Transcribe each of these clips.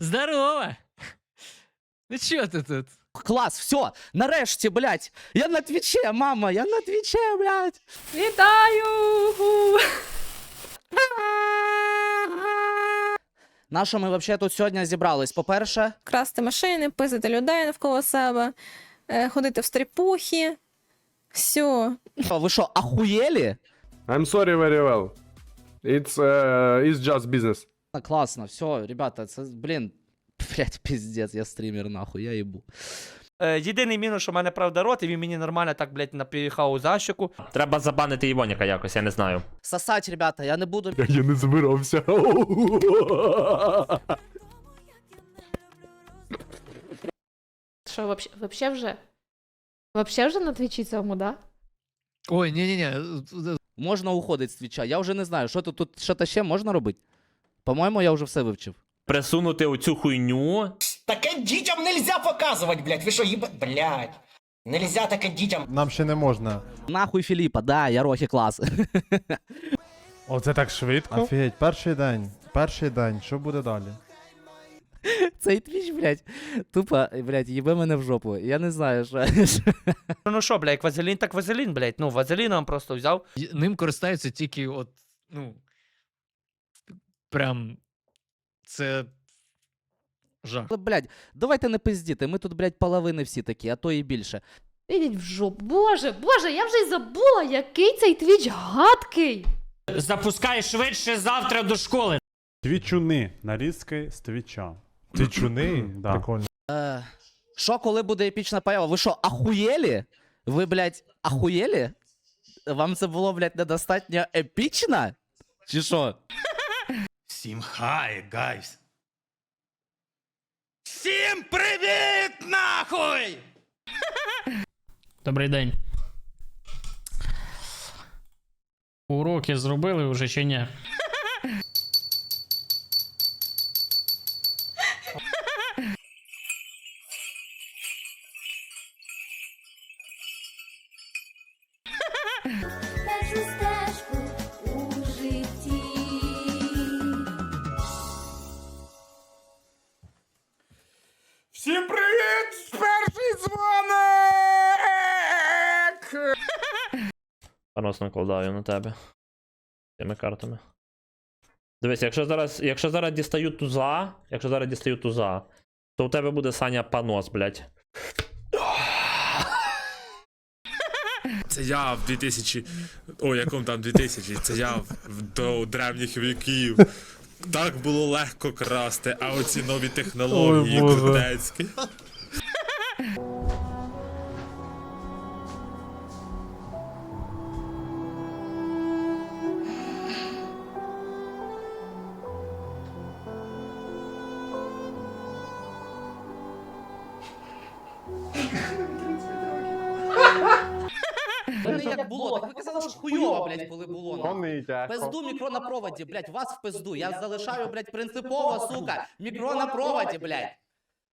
Здорово! Ну чё ты тут? Клас, все, нарешті, блядь. Я на твіче, мама, я на твіче, блядь. Вітаю! На що ми взагалі тут сьогодні зібрались? По-перше, Красти машини, пиздити людей навколо себе, е, ходити в стріпухи. Все. що, ви що, ахуєлі? I'm sorry very well. It's, uh, it's just business. А, Класно, все, ребята, це, блін, блядь, піздець, я стрімер, нахуй, я їбу. Е, єдиний мінус, що в мене правда рот, і він мені нормально так, блядь, напіхав у защоку. Треба забанити Івоніка якось, я не знаю. Сосать, ребята, я не буду. Я не збирався. Що, вообще, вообще вже? Вообще вже на твічі цьому, да? Ой, не-не-не. Можна уходити з твіча. Я вже не знаю, що тут, тут що-то ще можна робити? По-моєму, я вже все вивчив. Присунути оцю хуйню. Таке дітям нельзя показувати, блядь. Ви що, їба... Блядь. Нельзя таке дітям. Нам ще не можна. Нахуй Філіпа, да, я рохи клас. Оце так швидко. Офігеть, перший день. Перший день. Що буде далі? Цей твіч, блядь, тупо, блядь, їбе мене в жопу. Я не знаю, що. Ну ну що, блядь, як вазелін, так вазелін, блядь. Ну, вазеліном просто взяв. Ним користаються тільки от, ну. Прям. Це. Жах. Але, блядь, давайте не пиздіти. Ми тут, блядь, половини всі такі, а то і більше. Ідіть в жопу. Боже, боже, я вже й забула, який цей твіч гадкий. Запускай швидше завтра до школи. Твічуни. Нарізки з твіча. Твічуни? Да. Прикольно. Е, Що, коли буде епічна поява? Ви що, ахуєлі? Ви, блядь, ахуєлі? Вам це було, блядь, недостатньо епічно? Чи що? Всім хай, гайс. Всім привіт, нахуй! Добрий день. Уроки зробили вже чи ні? Панос накладаю на тебе. Цими картами. Дивись, якщо зараз, якщо зараз дістаю туза, якщо зараз дістаю туза, то у тебе буде Саня панос, блядь. Це я в 2000... О, якому там 2000? Це я в- до древніх віків. Так було легко красти, а оці нові технології крутецькі. Було. Пизду мікро на проводі, блядь, вас в пизду. Я залишаю, блядь, принципово, сука. Мікро на проводі, блядь.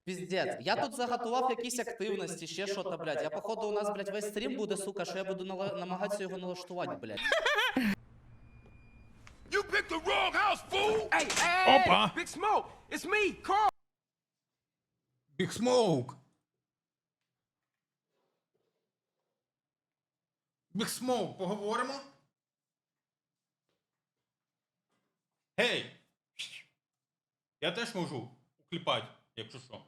Піздець, я тут заготував якісь активності, ще що то, блядь. Я походу у нас, блядь, весь стрім буде, сука, що я буду нала- намагатися його налаштувати, блядь. Опа! Big Smoke. Big Smoke, поговоримо? Гей! Я теж можу укліпати, якщо що.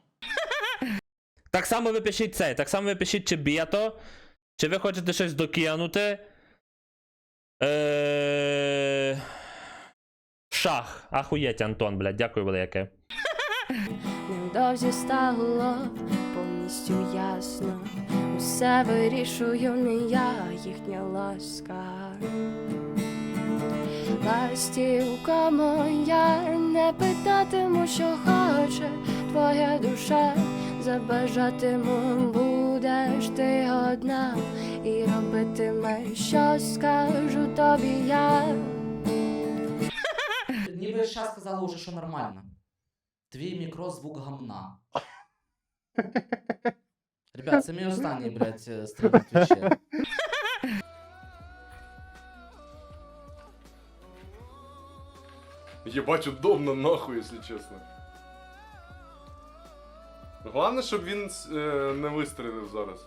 Так само ви пишіть це, так само ви пишіть чи бєто, чи ви хочете щось докинути. Е... Шах. Ахуєть, Антон, блядь, дякую велике. Невдовзі стало повністю ясно. Усе вирішую не я, їхня ласка. Ластівка моя, не питатиму, що хоче твоя душа. Забажатиму, будеш ти одна, і робитиме, що скажу тобі я. Ніби зараз сказали уже, що нормально. Твій мікро звук гамна. Ребят, це мій останній, блядь, стрім на твічі. Єбать, удобно нахуй, якщо чесно. Головне, щоб він е, не вистрілив зараз.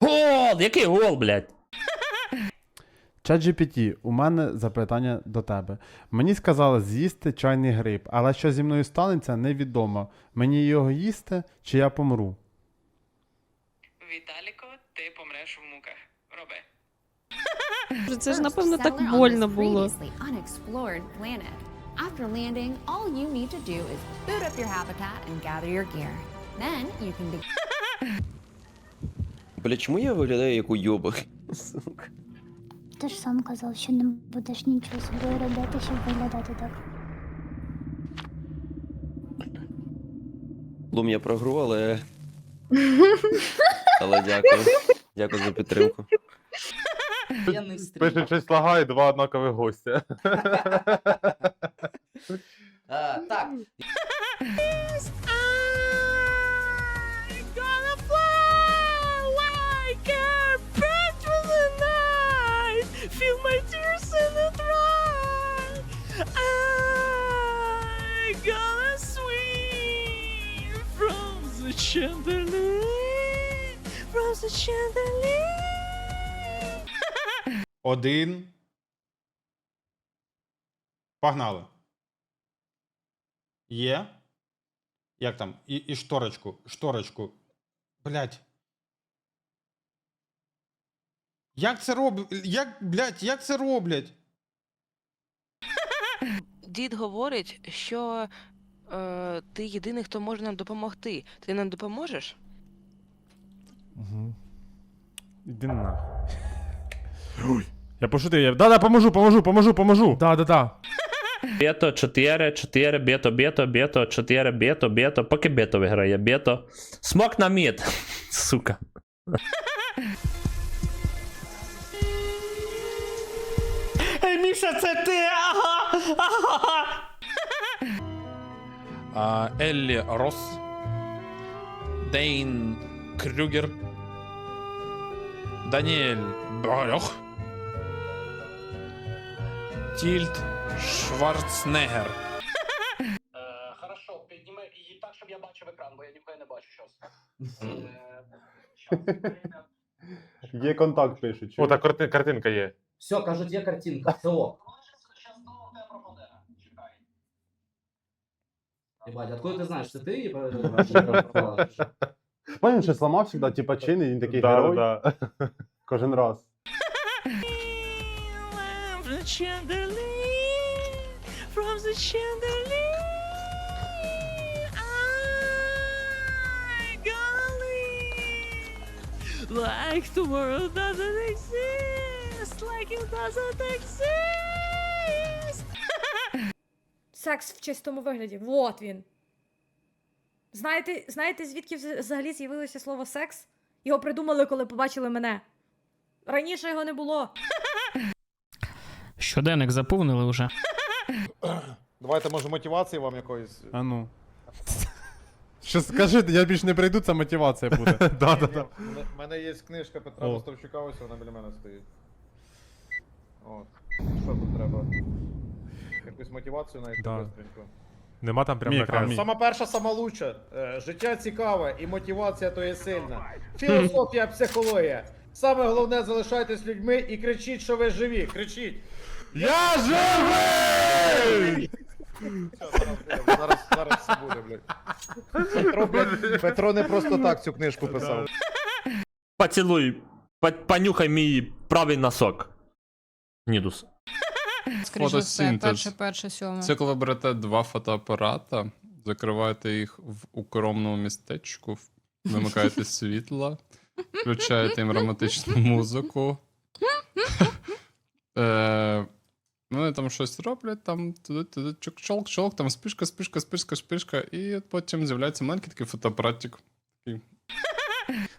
Гол! Який гол, блядь? ChatGPT, у мене запитання до тебе. Мені сказали з'їсти чайний гриб, але що зі мною станеться, невідомо. Мені його їсти чи я помру? Віталіко, ти помреш в муках. Роби. Це ж, напевно, так больно було. After landing, all you need to do is boot up your habitat and gather your gear. Then you can be Бля, чому я виглядаю як уйобок? Сука. Ти ж сам казав, що не будеш нічого собою робити, щоб виглядати так. Лум, я прогру, але. Але дякую. Дякую за підтримку. Воєнний стрім. Пише щось лагає, два однакових гостя. Е, так, Один. Погнали. Є. Як там? І, і шторочку. Шторочку. Блять. Як це роблять? Як, блять, як це роблять? Дід говорить, що е, ти єдиний, хто може нам допомогти. Ти нам допоможеш? Угу. Іди нахуй. Ой, Я пошутив, я. Да-да, поможу, поможу, поможу, поможу. Да-да-да. Бето 4, 4, бето, бето, бето, 4, бето, бето. Поки бето виграє, бето. Смок на мід. Сука. Ей, Міша, це ти! Ага! Ага! Еллі Рос. Дейн Крюгер. Даніель Барьох. Тільт Шварценеггер. Хорошо, підніми її так, щоб я бачив екран, бо я ніхуя не бачу щас. Є контакт пишуть. О, так картинка є. все, кажуть, є картинка, все ок. Ебать, откуда ти знаєш, це ти? Пам'ятаєш, що сламав завжди, типа чинний, він такий герой. Да, да. Кожен раз. Like tomorrow doesn't exist, like it doesn't exist. Секс в чистому вигляді. Вот він. Знаєте, знаєте, звідки взагалі з'явилося слово секс? Його придумали, коли побачили мене. Раніше його не було. Щоденник заповнили вже. Давайте, може, мотивації вам якоїсь. А ну. Що скажи, я більш не прийду, це мотивація буде. Да, да, да. У мене є книжка Петра О. Ось вона біля мене стоїть. От. Що тут треба? Якусь мотивацію знайти Да. быстренько. Нема там прям Міка, Сама перша, сама лучша. Е, Життя цікаве і мотивація то є сильна. Філософія, психологія. Саме головне залишайтесь людьми і кричіть, що ви живі. Кричіть. Я живий! Зараз, зараз все буде, блядь. Петро, Петро не просто так цю книжку писав. Поцілуй. Понюхай мій правий носок. Нідус. Фотосинтез. перше, сьоме. Це коли берете два фотоапарата, закриваєте їх в укромному містечку, вимикаєте світло, включаєте їм романтичну музику. Е, вони там щось роблять, там туди-туди, чок-чолк-чолк, там спишка, спишка, спишка, спишка, і потім з'являється маленький такий фотоапаратик.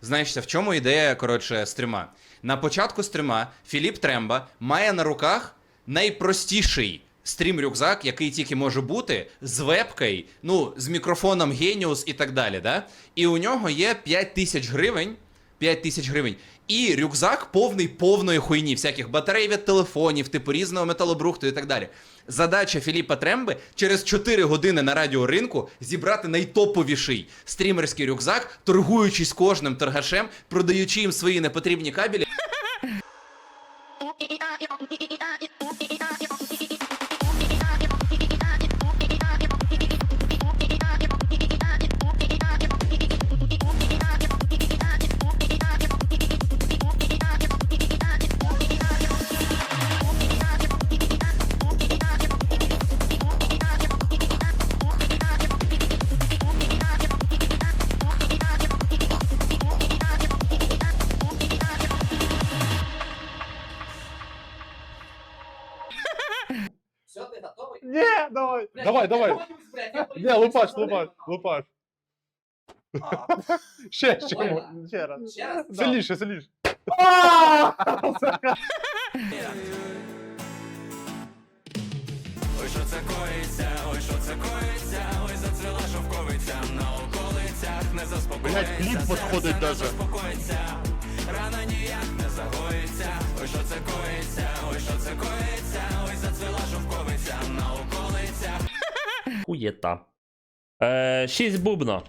Знаєш, в чому ідея, коротше, стріма? На початку стріма Філіп Тремба має на руках найпростіший стрім-рюкзак, який тільки може бути, з вебкою, ну, з мікрофоном Genius і так далі. Да? І у нього є 5 тисяч гривень 5 тисяч гривень. І рюкзак повний повної хуйні, всяких батарей від телефонів, типу різного металобрухту і так далі. Задача Філіпа Тремби через 4 години на радіоринку зібрати найтоповіший стрімерський рюкзак, торгуючись кожним торгашем, продаючи їм свої непотрібні кабелі. Ні, лупаш, лупаш, лупаш. Ще, ще, ще раз. Сильніше, сильніше. Блять, кліп підходить даже. заспокоїться, рана ніяк не загоїться. Ой, що це коїться, ой, що це коїться, ой, зацвіла шовковиця на околицях. Хуєта. Е, 6 бубно.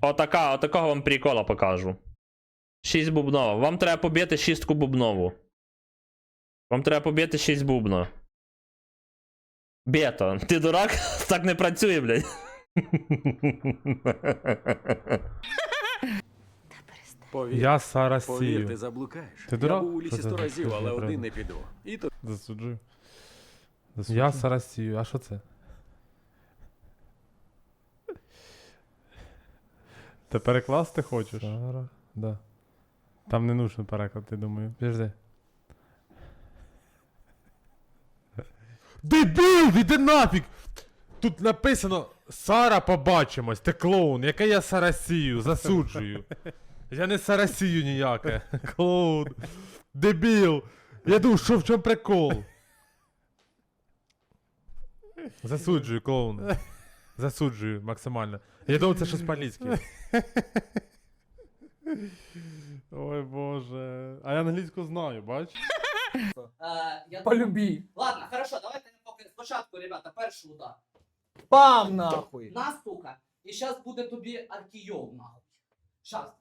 Отака, отакого вам прикола покажу. 6 бубно. Вам треба побити шістку бубнову. Вам треба побити 6 бубно. Бето, ти дурак? Так не працює, блядь. Я Сарасію. заблукаєш. Ти дурак? Що це таке? Скажи правду. не піду. І то Засуджую. Я Сарасію, а що це? Ти перекласти хочеш? Сара. Да. Там не нужен переклад, я думаю. Підожди. Дебіл, іди нафіг! Тут написано Сара побачимось, ти клоун, яке я Сарасію, засуджую. Я не Сарасію ніяке. Клоун. Дебіл. Я думаю, що в чому прикол? Засуджую, клоун. Засуджую максимально. Я думав, це щось по-англійськи. Ой боже. А я англійську знаю, бач? Е, я Полюбі. Ладно, хорошо, давайте поки спочатку, ребята, перший удар. Пам нахуй. На, сука. І зараз буде тобі аркійов, нахуй. Щас.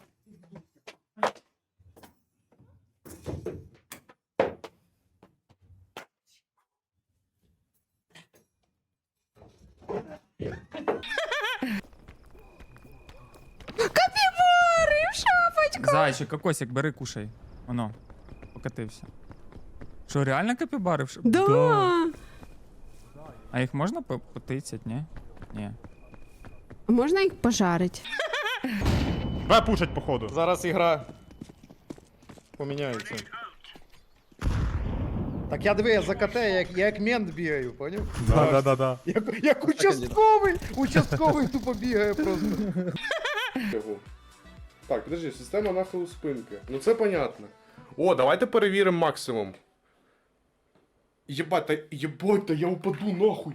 Зайчик, кокосик, бери, кушай. Оно, покатився. Що, реально капібари? в ш- Да. А їх можна по- потицять, ні? Ні. Можна їх пожарити? Б пушать, походу. Зараз ігра поміняється. Так я диви, я за КТ, як, я як мент бігаю, поняв? Да, да, да, да. Як, як участковий! Участковий тупо бігає просто. Так, подожди, система нахилу спинки. Ну це понятно. О, давайте перевіримо максимум. Єбать, та єбать, та я упаду нахуй.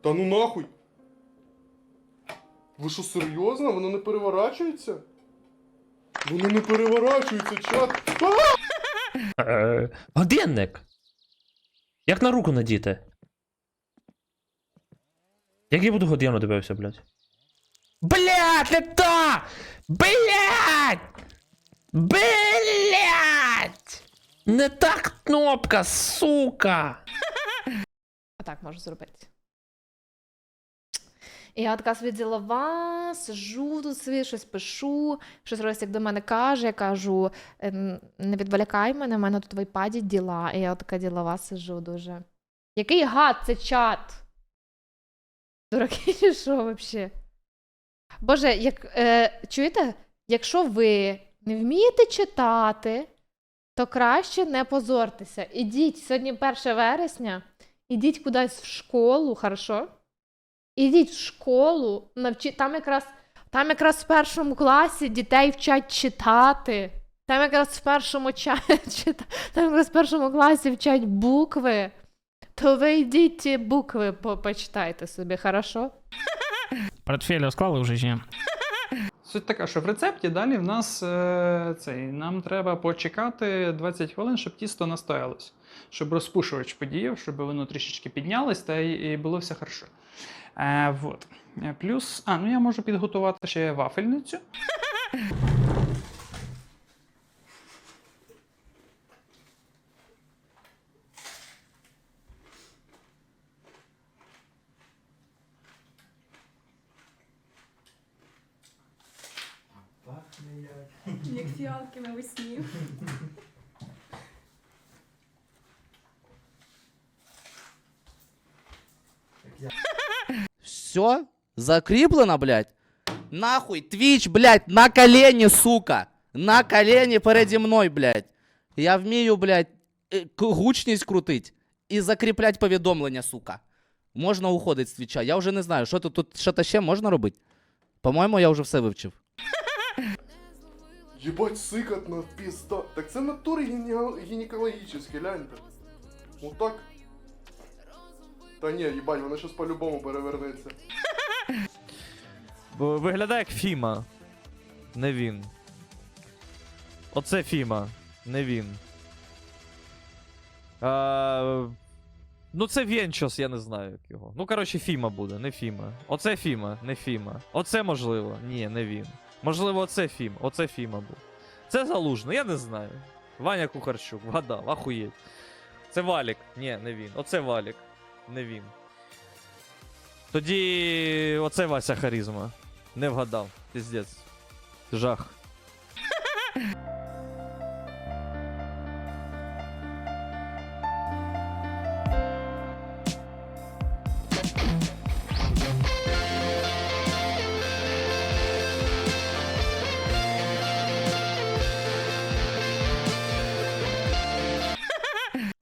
Та ну нахуй. Ви що, серйозно? Воно не переворачується? Воно не переворачується, чат. Е, Годинник. Як на руку надіти? Як я буду годину дивився, блядь? Блядь, не та! Блядь! Блядь! Не та кнопка, сука! Отак можу зробити. Я така собі ділова, сижу тут собі, щось пишу, щось Ростик до мене каже, я кажу, «Ем, не відволікай мене, в мене тут в айпаді діла. І я така ділова сижу дуже. Який гад це чат? Дураки що взагалі? Боже, як, е, чуєте, якщо ви не вмієте читати, то краще не позортеся. Ідіть сьогодні 1 вересня, ідіть кудись в школу, хорошо? Ідіть в школу, навчи... там якраз там якраз в першому класі дітей вчать читати. Там якраз в першому ча... там якраз в першому класі вчать букви. То ви йдіть ті букви почитайте собі, хорошо? Портфель склали вже чи? Суть така, що в рецепті далі в нас е, цей, нам треба почекати 20 хвилин, щоб тісто настоялось, щоб розпушувач подіяв, щоб воно трішечки піднялось та і, і було все хорошо. Е, вот. Е, Плюс, а, ну я можу підготувати ще вафельницю. Все? Закріплено, блядь? Нахуй, твіч, блядь, на колені, сука. На колені переді мною, блядь. Я вмію, блядь, е, к- гучність крутить і закріплять повідомлення, сука. Можна уходити з твіча. Я вже не знаю, що тут, тут що-то ще можна робити. По-моєму, я вже все вивчив. Єбать, сикотно, пізда. Так це натури гіне... гінекологічні, гляньте. Отак. Та ні, їбать, вона щас по-любому перевернеться. Бо виглядає як Фіма. Не він. Оце Фіма. Не він. А, ну це Вєнчос, я не знаю як його. Ну, коротше, Фіма буде, не Фіма. Оце Фіма, не Фіма. Оце можливо. Ні, не він. Можливо, оце Фім. Оце Фіма був. Це залужно, я не знаю. Ваня Кухарчук, вгадав, ахуєть. Це Валік. Ні, не він. Оце Валік. Не він. Тоді оце Вася Харізма. Не вгадав. Піздець. Жах.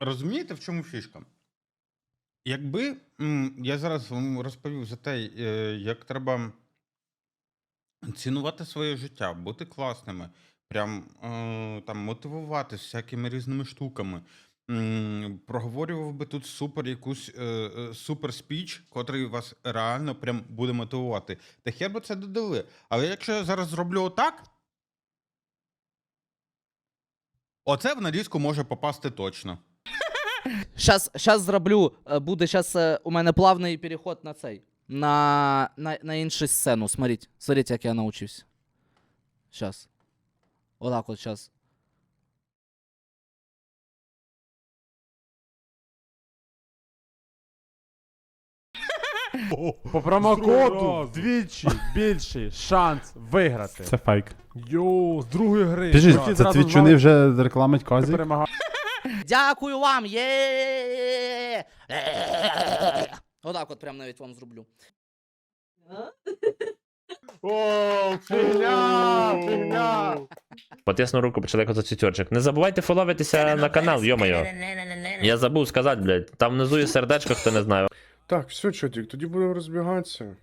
Розумієте, в чому фішка? Якби я зараз вам розповів за те, е, як треба цінувати своє життя, бути класними, прям е, там мотивуватися всякими різними штуками. Проговорював би тут супер якусь е, е, супер спіч, котрий вас реально прям буде мотивувати. Та хер би це додали. Але якщо я зараз зроблю отак, оце в нарізку може попасти точно. Щас, щас зроблю. е, Буде щас е, у мене плавний переход на цей. На, на, на іншу сцену. Смотрите. Смотрите, як я научився. Щас. Отак от щас. По промокоду двічі більший шанс виграти. Це фейк. Йоу, з другої гри. Біжіть, Зразу це твічуни вже рекламить ти. Дякую вам! Є! Отак от прям навіть вам зроблю. О, фігня, фігня. Потисну руку, почали за цвітьорчик. Не забувайте фоловитися на канал, йо-моє. Я забув сказати, блядь. Там внизу є сердечко, хто не знає. Так, все, чотік, тоді будемо розбігатися.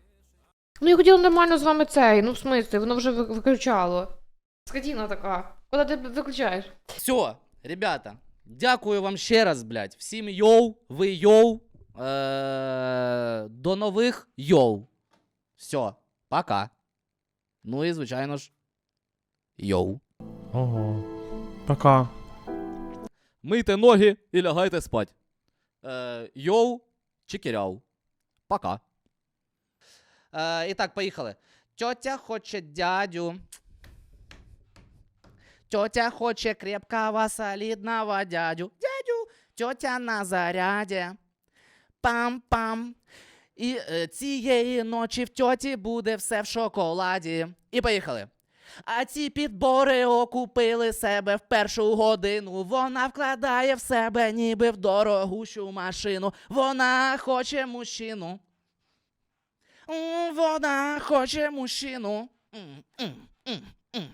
Ну я хотіла нормально з вами цей, ну в смислі, воно вже ви- виключало. Скотіна така. Куди ти виключаєш? Все, ребята, дякую вам ще раз, блядь. Всім йоу, ви йоу. Е, До нових йоу. Все, пока. Ну і, звичайно ж, йоу. Ого. Пока. Мийте ноги і лягайте спать. Е, йоу, чикіряу. Пока. Е, і так, поїхали. Тьотя хоче дядю. Тетя хоче крепкого, солидного дядю. Дядю, тетя на заряді. Пам-пам. І е, цієї ночі в тьоті буде все в шоколаді. І поїхали. А ці підбори окупили себе в першу годину. Вона вкладає в себе ніби в дорогущу машину. Вона хоче мужчину. Вона хоче мужчину. М, м, м, м.